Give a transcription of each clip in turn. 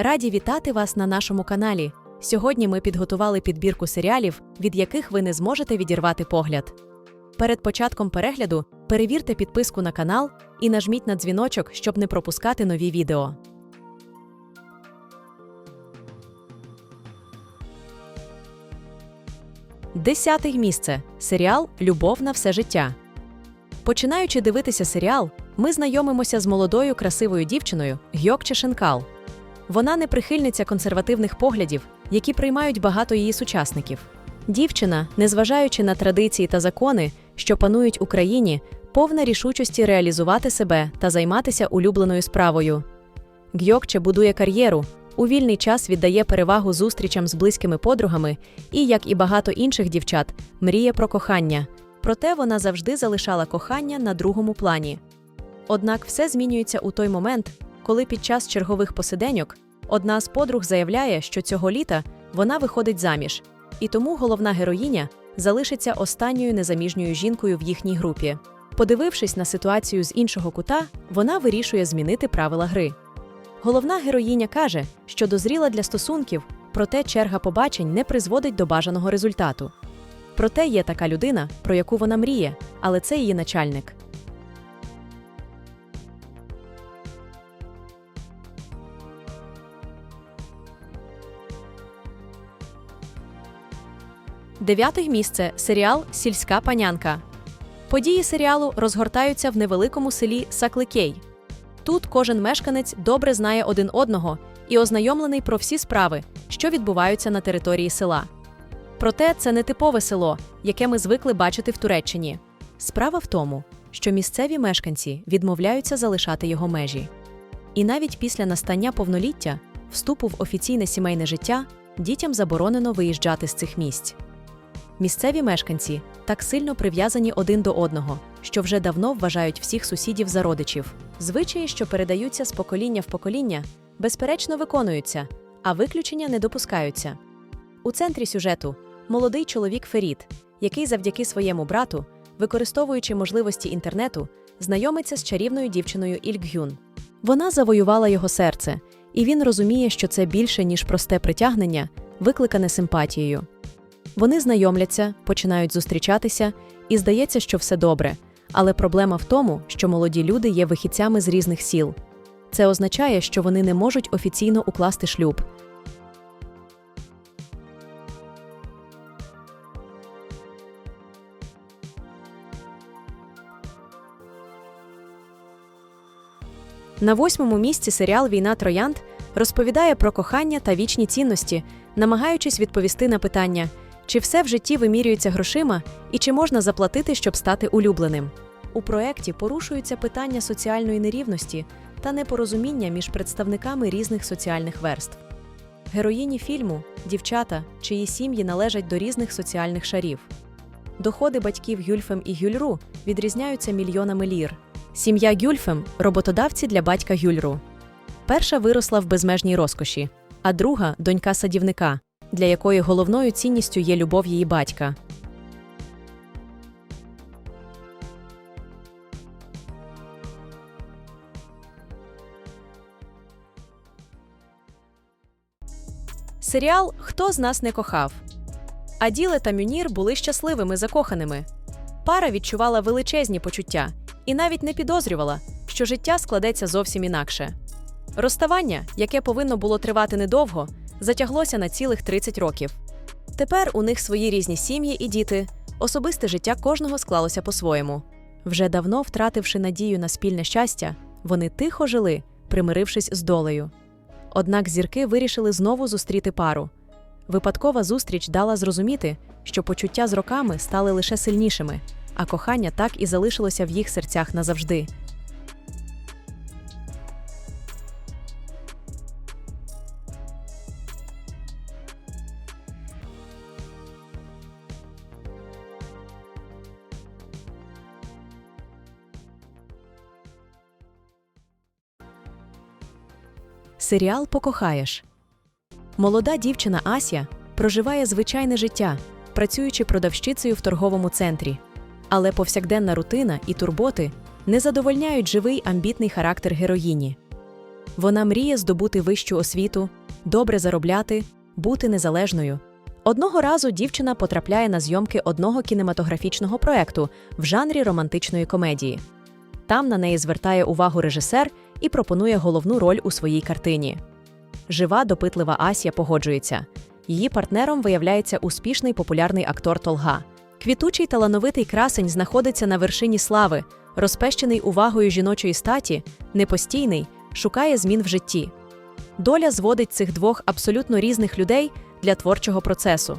Раді вітати вас на нашому каналі. Сьогодні ми підготували підбірку серіалів, від яких ви не зможете відірвати погляд. Перед початком перегляду перевірте підписку на канал і нажміть на дзвіночок, щоб не пропускати нові відео. Десяте місце серіал Любов на все життя. Починаючи дивитися серіал, ми знайомимося з молодою красивою дівчиною Гьокче Шенкал. Вона не прихильниця консервативних поглядів, які приймають багато її сучасників. Дівчина, незважаючи на традиції та закони, що панують Україні, повна рішучості реалізувати себе та займатися улюбленою справою. Гьокче будує кар'єру, у вільний час віддає перевагу зустрічам з близькими подругами і, як і багато інших дівчат, мріє про кохання. Проте вона завжди залишала кохання на другому плані. Однак все змінюється у той момент, коли під час чергових посиденьок одна з подруг заявляє, що цього літа вона виходить заміж, і тому головна героїня залишиться останньою незаміжньою жінкою в їхній групі. Подивившись на ситуацію з іншого кута, вона вирішує змінити правила гри. Головна героїня каже, що дозріла для стосунків, проте черга побачень не призводить до бажаного результату. Проте є така людина, про яку вона мріє, але це її начальник. Дев'яте місце серіал Сільська панянка. Події серіалу розгортаються в невеликому селі Сакликей. Тут кожен мешканець добре знає один одного і ознайомлений про всі справи, що відбуваються на території села. Проте це не типове село, яке ми звикли бачити в Туреччині. Справа в тому, що місцеві мешканці відмовляються залишати його межі. І навіть після настання повноліття, вступу в офіційне сімейне життя, дітям заборонено виїжджати з цих місць. Місцеві мешканці так сильно прив'язані один до одного, що вже давно вважають всіх сусідів за родичів. Звичаї, що передаються з покоління в покоління, безперечно виконуються, а виключення не допускаються. У центрі сюжету молодий чоловік Ферід, який завдяки своєму брату, використовуючи можливості інтернету, знайомиться з чарівною дівчиною Ільгюн. Вона завоювала його серце, і він розуміє, що це більше, ніж просте притягнення, викликане симпатією. Вони знайомляться, починають зустрічатися, і здається, що все добре. Але проблема в тому, що молоді люди є вихідцями з різних сіл. Це означає, що вони не можуть офіційно укласти шлюб. На восьмому місці серіал Війна Троянд розповідає про кохання та вічні цінності, намагаючись відповісти на питання, чи все в житті вимірюється грошима і чи можна заплатити, щоб стати улюбленим. У проєкті порушуються питання соціальної нерівності та непорозуміння між представниками різних соціальних верств. Героїні фільму дівчата, чиї сім'ї належать до різних соціальних шарів. Доходи батьків Гюльфем і Гюльру відрізняються мільйонами лір. Сім'я Гюльфем роботодавці для батька Гюльру. Перша виросла в безмежній розкоші, а друга донька садівника, для якої головною цінністю є любов її батька. Серіал Хто з нас не кохав. Аділе та Мюнір були щасливими закоханими. Пара відчувала величезні почуття і навіть не підозрювала, що життя складеться зовсім інакше. Розставання, яке повинно було тривати недовго, затяглося на цілих 30 років. Тепер у них свої різні сім'ї і діти, особисте життя кожного склалося по-своєму. Вже давно втративши надію на спільне щастя, вони тихо жили, примирившись з долею. Однак зірки вирішили знову зустріти пару. Випадкова зустріч дала зрозуміти, що почуття з роками стали лише сильнішими, а кохання так і залишилося в їх серцях назавжди. Серіал Покохаєш. Молода дівчина Ася проживає звичайне життя, працюючи продавщицею в торговому центрі. Але повсякденна рутина і турботи не задовольняють живий амбітний характер героїні. Вона мріє здобути вищу освіту, добре заробляти, бути незалежною. Одного разу дівчина потрапляє на зйомки одного кінематографічного проекту в жанрі романтичної комедії. Там на неї звертає увагу режисер і пропонує головну роль у своїй картині. Жива, допитлива Ася погоджується. Її партнером виявляється успішний популярний актор Толга. Квітучий талановитий красень знаходиться на вершині слави, розпещений увагою жіночої статі, непостійний, шукає змін в житті. Доля зводить цих двох абсолютно різних людей для творчого процесу.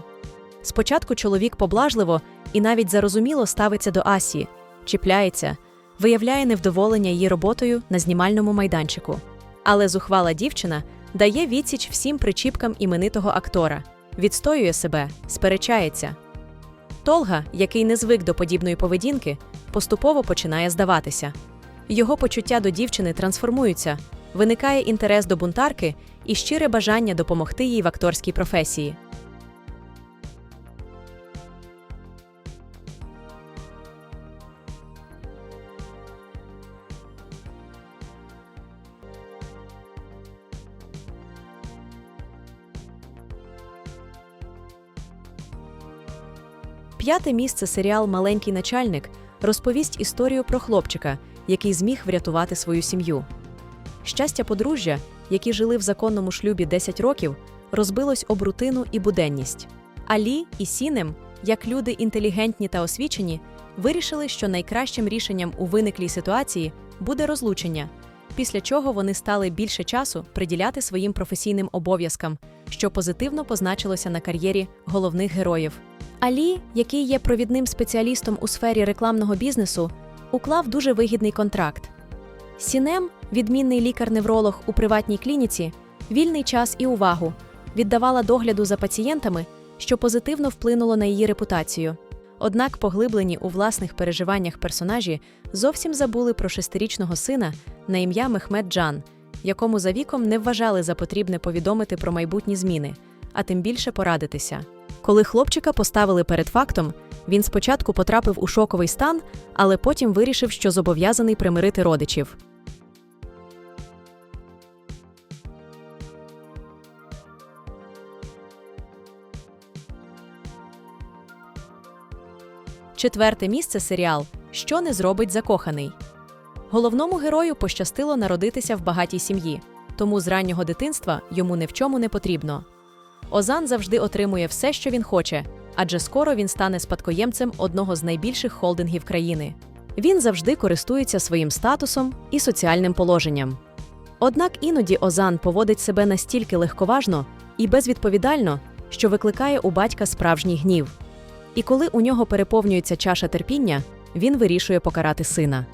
Спочатку чоловік поблажливо і навіть зарозуміло ставиться до Асії, чіпляється, виявляє невдоволення її роботою на знімальному майданчику. Але зухвала дівчина дає відсіч всім причіпкам іменитого актора, відстоює себе, сперечається. Толга, який не звик до подібної поведінки, поступово починає здаватися. Його почуття до дівчини трансформуються, виникає інтерес до бунтарки і щире бажання допомогти їй в акторській професії. П'яте місце серіал Маленький начальник розповість історію про хлопчика, який зміг врятувати свою сім'ю. Щастя подружжя, які жили в законному шлюбі 10 років, розбилось об рутину і буденність. Алі і Сінем, як люди інтелігентні та освічені, вирішили, що найкращим рішенням у виниклій ситуації буде розлучення, після чого вони стали більше часу приділяти своїм професійним обов'язкам, що позитивно позначилося на кар'єрі головних героїв. Алі, який є провідним спеціалістом у сфері рекламного бізнесу, уклав дуже вигідний контракт. Сінем, відмінний лікар-невролог у приватній клініці, вільний час і увагу віддавала догляду за пацієнтами, що позитивно вплинуло на її репутацію. Однак, поглиблені у власних переживаннях персонажі зовсім забули про шестирічного сина на ім'я Мехмед Джан, якому за віком не вважали за потрібне повідомити про майбутні зміни, а тим більше порадитися. Коли хлопчика поставили перед фактом, він спочатку потрапив у шоковий стан, але потім вирішив, що зобов'язаний примирити родичів. Четверте місце серіал Що не зробить закоханий. Головному герою пощастило народитися в багатій сім'ї, тому з раннього дитинства йому ні в чому не потрібно. Озан завжди отримує все, що він хоче, адже скоро він стане спадкоємцем одного з найбільших холдингів країни. Він завжди користується своїм статусом і соціальним положенням. Однак іноді Озан поводить себе настільки легковажно і безвідповідально, що викликає у батька справжній гнів. І коли у нього переповнюється чаша терпіння, він вирішує покарати сина.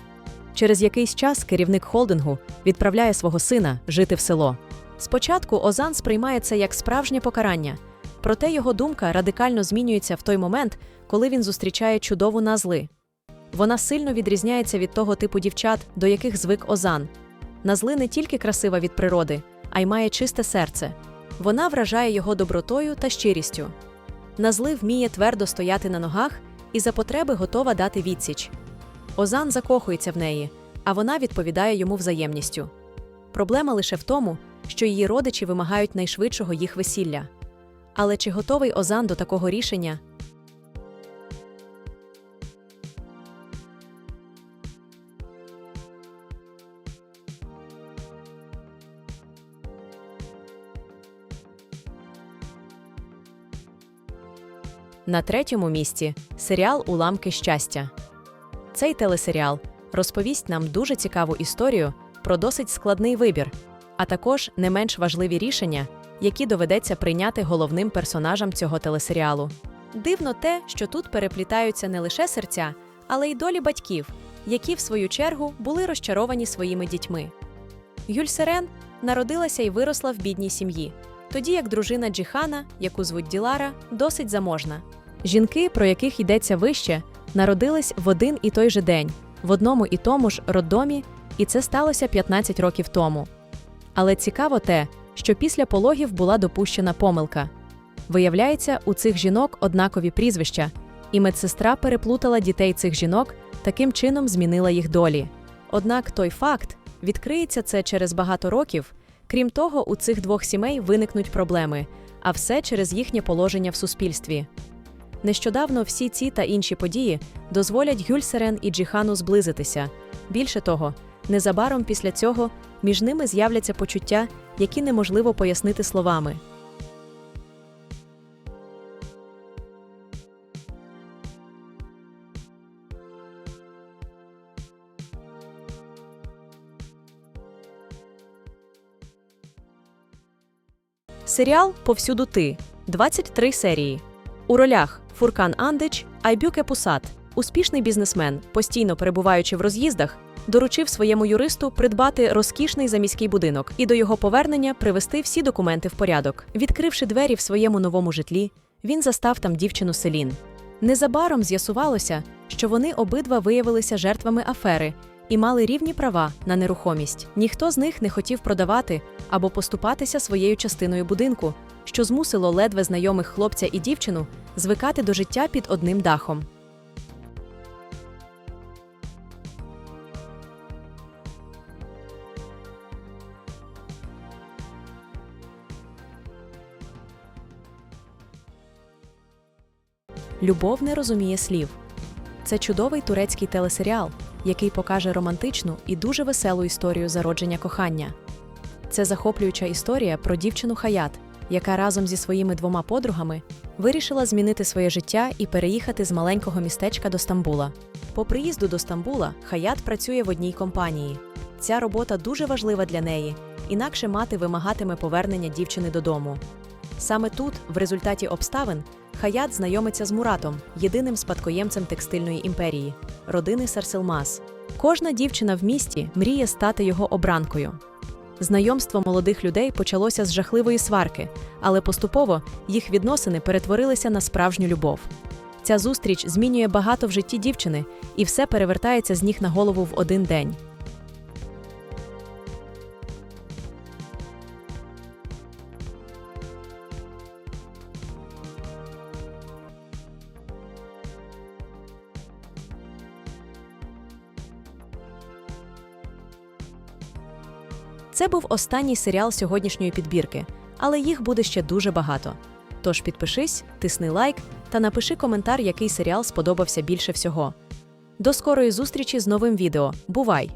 Через якийсь час керівник холдингу відправляє свого сина жити в село. Спочатку Озан сприймає це як справжнє покарання, проте його думка радикально змінюється в той момент, коли він зустрічає чудову назли. Вона сильно відрізняється від того типу дівчат, до яких звик Озан. Назли не тільки красива від природи, а й має чисте серце. Вона вражає його добротою та щирістю. Назли вміє твердо стояти на ногах і за потреби готова дати відсіч. Озан закохується в неї, а вона відповідає йому взаємністю. Проблема лише в тому, що її родичі вимагають найшвидшого їх весілля. Але чи готовий Озан до такого рішення? На третьому місці серіал Уламки щастя. Цей телесеріал розповість нам дуже цікаву історію про досить складний вибір, а також не менш важливі рішення, які доведеться прийняти головним персонажам цього телесеріалу. Дивно те, що тут переплітаються не лише серця, але й долі батьків, які, в свою чергу, були розчаровані своїми дітьми. Юль Серен народилася і виросла в бідній сім'ї, тоді як дружина Джіхана, яку звуть Ділара, досить заможна. Жінки, про яких йдеться вище, народились в один і той же день, в одному і тому ж роддомі, і це сталося 15 років тому. Але цікаво те, що після пологів була допущена помилка. Виявляється, у цих жінок однакові прізвища, і медсестра переплутала дітей цих жінок, таким чином змінила їх долі. Однак той факт Відкриється це через багато років. Крім того, у цих двох сімей виникнуть проблеми, а все через їхнє положення в суспільстві. Нещодавно всі ці та інші події дозволять Гюльсерен і Джіхану зблизитися. Більше того, незабаром після цього між ними з'являться почуття, які неможливо пояснити словами. Серіал Повсюду ти 23 серії. У ролях Фуркан Андич, Айбюке Пусат, успішний бізнесмен, постійно перебуваючи в роз'їздах, доручив своєму юристу придбати розкішний заміський будинок і до його повернення привести всі документи в порядок. Відкривши двері в своєму новому житлі, він застав там дівчину Селін. Незабаром з'ясувалося, що вони обидва виявилися жертвами афери і мали рівні права на нерухомість. Ніхто з них не хотів продавати або поступатися своєю частиною будинку, що змусило ледве знайомих хлопця і дівчину звикати до життя під одним дахом. Любов не розуміє слів. Це чудовий турецький телесеріал, який покаже романтичну і дуже веселу історію зародження кохання. Це захоплююча історія про дівчину Хаят, яка разом зі своїми двома подругами вирішила змінити своє життя і переїхати з маленького містечка до Стамбула. По приїзду до Стамбула Хаят працює в одній компанії. Ця робота дуже важлива для неї, інакше мати вимагатиме повернення дівчини додому. Саме тут, в результаті обставин, Хаят знайомиться з Муратом, єдиним спадкоємцем текстильної імперії, родини Сарселмас. Кожна дівчина в місті мріє стати його обранкою. Знайомство молодих людей почалося з жахливої сварки, але поступово їх відносини перетворилися на справжню любов. Ця зустріч змінює багато в житті дівчини, і все перевертається з ніг на голову в один день. Це був останній серіал сьогоднішньої підбірки, але їх буде ще дуже багато. Тож підпишись, тисни лайк та напиши коментар, який серіал сподобався більше всього. До скорої зустрічі з новим відео. Бувай!